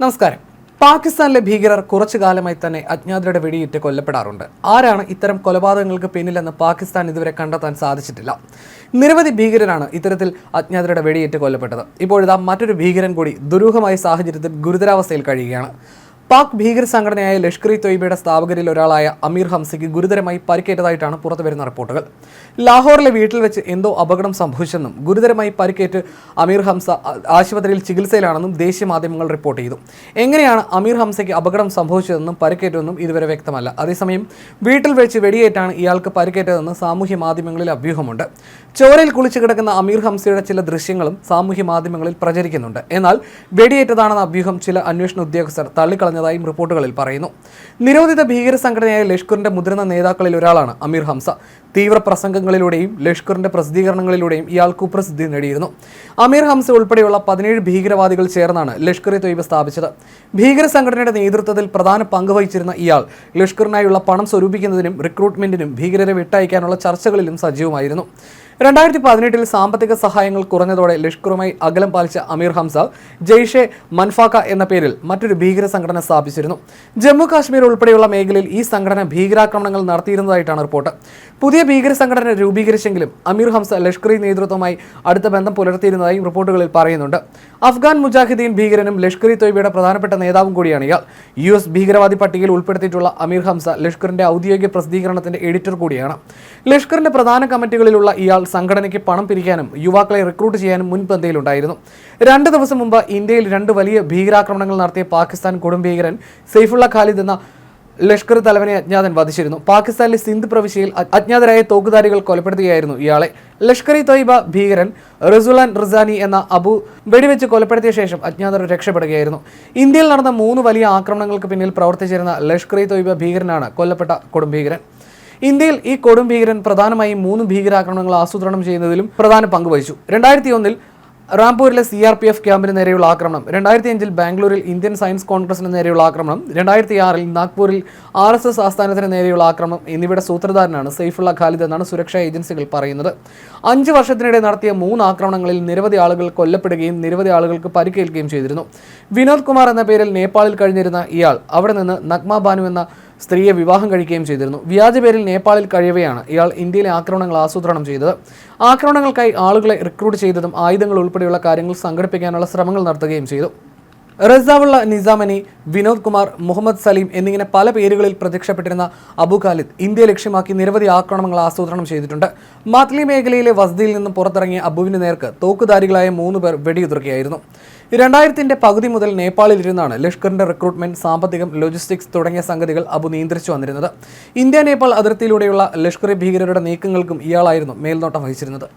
നമസ്കാരം. പാകിസ്ഥാനിലെ ഭീകരർ കുറച്ചു കാലമായി തന്നെ അജ്ഞാതരുടെ വെടിയേറ്റ് കൊല്ലപ്പെടാറുണ്ട്. ആരാണ് ഇത്തരം കൊലപാതകങ്ങൾക്ക് പിന്നിലെന്ന് പാകിസ്ഥാൻ ഇതുവരെ കണ്ടെത്താൻ സാധിച്ചിട്ടില്ല. നിരവധി ഭീകരരാണ് ഇത്തരത്തിൽ അജ്ഞാതരുടെ വെടിയേറ്റ് കൊല്ലപ്പെട്ടത്. ഇപ്പോഴിതാ മറ്റൊരു ഭീകരൻ കൂടി ദുരൂഹമായ സാഹചര്യത്തിൽ ഗുരുതരാവസ്ഥയിൽ കഴിയുകയാണ്. പാക് ഭീകര സംഘടനയായ ലഷ്കർ ഇ തൊയ്ബയുടെ സ്ഥാപകരിൽ ഒരാളായ അമീർ ഹംസയ്ക്ക് ഗുരുതരമായി പരിക്കേറ്റതായിട്ടാണ് പുറത്തുവരുന്ന റിപ്പോർട്ടുകൾ. ലാഹോറിലെ വീട്ടിൽ വെച്ച് എന്തോ അപകടം സംഭവിച്ചെന്നും ഗുരുതരമായി പരിക്കേറ്റ് അമീർ ഹംസ ആശുപത്രിയിൽ ചികിത്സയിലാണെന്നും ദേശീയ മാധ്യമങ്ങൾ റിപ്പോർട്ട് ചെയ്തു. എങ്ങനെയാണ് അമീർ ഹംസയ്ക്ക് അപകടം സംഭവിച്ചതെന്നും പരിക്കേറ്റതെന്നും ഇതുവരെ വ്യക്തമല്ല. അതേസമയം വീട്ടിൽ വെച്ച് വെടിയേറ്റാണ് ഇയാൾക്ക് പരിക്കേറ്റതെന്ന് സാമൂഹ്യ മാധ്യമങ്ങളിൽ അഭ്യൂഹമുണ്ട്. ചോരയിൽ കുളിച്ചു കിടക്കുന്ന അമീർ ഹംസയുടെ ചില ദൃശ്യങ്ങളും സാമൂഹ്യ മാധ്യമങ്ങളിൽ പ്രചരിക്കുന്നുണ്ട്. എന്നാൽ വെടിയേറ്റതാണെന്ന അഭ്യൂഹം ചില അന്വേഷണ ഉദ്യോഗസ്ഥർ തള്ളിക്കളഞ്ഞതായും റിപ്പോർട്ടുകളിൽ പറയുന്നു. നിരോധിത ഭീകര സംഘടനയായ ലഷ്കറിന്റെ മുതിർന്ന നേതാക്കളിൽ ഒരാളാണ് അമീർ ഹംസ. തീവ്ര പ്രസംഗങ്ങളിലൂടെയും ലഷ്കറിന്റെ പ്രസിദ്ധീകരണങ്ങളിലൂടെയും ഇയാൾ കുപ്രസിദ്ധി നേടിയിരുന്നു. അമീർ ഹംസ ഉൾപ്പെടെയുള്ള പതിനേഴ് ഭീകരവാദികൾ ചേർന്നാണ് ലഷ്കർ ഇ തൊയ്ബ് സ്ഥാപിച്ചത്. ഭീകര സംഘടനയുടെ നേതൃത്വത്തിൽ പ്രധാന പങ്ക് വഹിച്ചിരുന്ന ഇയാൾ ലഷ്കറിനായുള്ള പണം സ്വരൂപിക്കുന്നതിനും റിക്രൂട്ട്മെന്റിനും ഭീകരരെ വിട്ടയക്കാനുള്ള ചർച്ചകളിലും സജീവമായിരുന്നു. രണ്ടായിരത്തി പതിനെട്ടിൽ സാമ്പത്തിക സഹായങ്ങൾ കുറഞ്ഞതോടെ ലഷ്കറുമായി അകലം പാലിച്ച അമീർ ഹംസ ജെയ്ഷെ മൻഫാക്ക എന്ന പേരിൽ മറ്റൊരു ഭീകര സംഘടന സ്ഥാപിച്ചിരുന്നു. ജമ്മു കാശ്മീർ ഉൾപ്പെടെയുള്ള മേഖലയിൽ ഈ സംഘടന ഭീകരാക്രമണങ്ങൾ നടത്തിയിരുന്നതായിട്ടാണ് റിപ്പോർട്ട്. പുതിയ ഭീകര സംഘടന രൂപീകരിച്ചെങ്കിലും അമീർ ഹംസ ലഷ്കർ നേതൃത്വവുമായി അടുത്ത ബന്ധം പുലർത്തിയിരുന്നതായും റിപ്പോർട്ടുകളിൽ പറയുന്നുണ്ട്. അഫ്ഗാൻ മുജാഹിദ്ദീൻ ഭീകരനും ലഷ്കർ ഇ തൊയ്ബയുടെ പ്രധാനപ്പെട്ട നേതാവും കൂടിയാണ് ഇയാൾ. യു എസ് ഭീകരവാദി പട്ടികയിൽ ഉൾപ്പെടുത്തിയിട്ടുള്ള അമീർ ഹംസ ലഷ്കറിന്റെ ഔദ്യോഗിക പ്രസിദ്ധീകരണത്തിന്റെ എഡിറ്റർ കൂടിയാണ്. ലഷ്കറിന്റെ പ്രധാന കമ്മിറ്റികളിലുള്ള ഇയാൾ സംഘടനയ്ക്ക് പണം പിരിക്കാനും യുവാക്കളെ റിക്രൂട്ട് ചെയ്യാനും മുൻപന്തിയിലുണ്ടായിരുന്നു. രണ്ട് ദിവസം മുമ്പ് ഇന്ത്യയിൽ രണ്ട് വലിയ ഭീകരാക്രമണങ്ങൾ നടത്തിയ പാകിസ്ഥാൻ കൊടുംഭീകരൻ സെയ്ഫുള്ള ഖാലിദ് എന്ന ലഷ്കർ തലവനെ അജ്ഞാതൻ വധിച്ചിരുന്നു. പാകിസ്ഥാനിലെ സിന്ധ് പ്രവിശ്യയിൽ അജ്ഞാതരായ തോക്കുധാരികൾ കൊലപ്പെടുത്തുകയായിരുന്നു ഇയാളെ. ലഷ്കർ ഇ തൊയ്ബ ഭീകരൻ റിസുലാൻ റിസാനി എന്ന അബു വെടിവെച്ച് കൊലപ്പെടുത്തിയ ശേഷം അജ്ഞാതർ രക്ഷപ്പെടുകയായിരുന്നു. ഇന്ത്യയിൽ നടന്ന മൂന്ന് വലിയ ആക്രമണങ്ങൾക്ക് പിന്നിൽ പ്രവർത്തിച്ചിരുന്ന ലഷ്കർ ഇ തൊയ്ബ ഭീകരനാണ് കൊല്ലപ്പെട്ട കൊടുംഭീകരൻ ഇന്ത്യയിൽ ഈ കൊടുംഭീകരൻ പ്രധാനമായും മൂന്ന് ഭീകരാക്രമണങ്ങൾ ആസൂത്രണം ചെയ്യുന്നതിലും പ്രധാന പങ്കുവഹിച്ചു രണ്ടായിരത്തി ഒന്നിൽ റാംപൂരിലെ സി ആർ പി എഫ് ക്യാമ്പിന് നേരെയുള്ള ആക്രമണം. രണ്ടായിരത്തി അഞ്ചിൽ ബാംഗ്ലൂരിൽ ഇന്ത്യൻ സയൻസ് കോൺഗ്രസിന് നേരെയുള്ള ആക്രമണം. രണ്ടായിരത്തി ആറിൽ നാഗ്പൂരിൽ ആർ എസ് എസ് ആസ്ഥാനത്തിന് നേരെയുള്ള ആക്രമണം എന്നിവയുടെ സൂത്രധാരനാണ് സൈഫുള്ള ഖാലിദ് എന്നാണ് സുരക്ഷാ ഏജൻസികൾ പറയുന്നത്. അഞ്ച് വർഷത്തിനിടെ നടത്തിയ മൂന്ന് ആക്രമണങ്ങളിൽ നിരവധി ആളുകൾ കൊല്ലപ്പെടുകയും നിരവധി ആളുകൾക്ക് പരിക്കേൽക്കുകയും ചെയ്തിരുന്നു. വിനോദ് കുമാർ എന്ന പേരിൽ നേപ്പാളിൽ കഴിഞ്ഞിരുന്ന ഇയാൾ അവിടെ നിന്ന് നഗ്മ ബാനു എന്ന സ്ത്രീയെ വിവാഹം കഴിക്കുകയും ചെയ്തിരുന്നു. വ്യാജ പേരിൽ നേപ്പാളിൽ കഴിയവെയാണ് ഇയാൾ ഇന്ത്യയിലെ ആക്രമണങ്ങൾ ആസൂത്രണം ചെയ്തത്. ആക്രമണങ്ങൾക്കായി ആളുകളെ റിക്രൂട്ട് ചെയ്തതും ആയുധങ്ങൾ ഉൾപ്പെടെയുള്ള കാര്യങ്ങൾ സംഘടിപ്പിക്കാനുള്ള ശ്രമങ്ങൾ നടത്തുകയും ചെയ്തു. റസാവുള്ള നിസാമനി വിനോദ് കുമാർ മുഹമ്മദ് സലീം എന്നിങ്ങനെ പല പേരുകളിൽ പ്രത്യക്ഷപ്പെട്ടിരുന്ന അബു ഖാലിദ് ഇന്ത്യ ലക്ഷ്യമാക്കി നിരവധി ആക്രമണങ്ങൾ ആസൂത്രണം ചെയ്തിട്ടുണ്ട്. മാത്ലി മേഖലയിലെ വസതിയിൽ നിന്നും പുറത്തിറങ്ങിയ അബുവിന് നേർക്ക് തോക്കുധാരികളായ മൂന്ന് പേർ വെടിയുതിർക്കുകയായിരുന്നു. രണ്ടായിരത്തിന്റെ പകുതി മുതൽ നേപ്പാളിൽ ഇരുന്നാണ് ലഷ്കറിന്റെ റിക്രൂട്ട്മെന്റ് സാമ്പത്തികം ലോജിസ്റ്റിക്സ് തുടങ്ങിയ സംഗതികൾ അബു നിയന്ത്രിച്ചു വന്നിരുന്നത്. ഇന്ത്യ നേപ്പാൾ അതിർത്തിയിലൂടെയുള്ള ലഷ്കർ ഭീകരരുടെ നീക്കങ്ങൾക്കും ഇയാളായിരുന്നു മേൽനോട്ടം വഹിച്ചിരുന്നത്.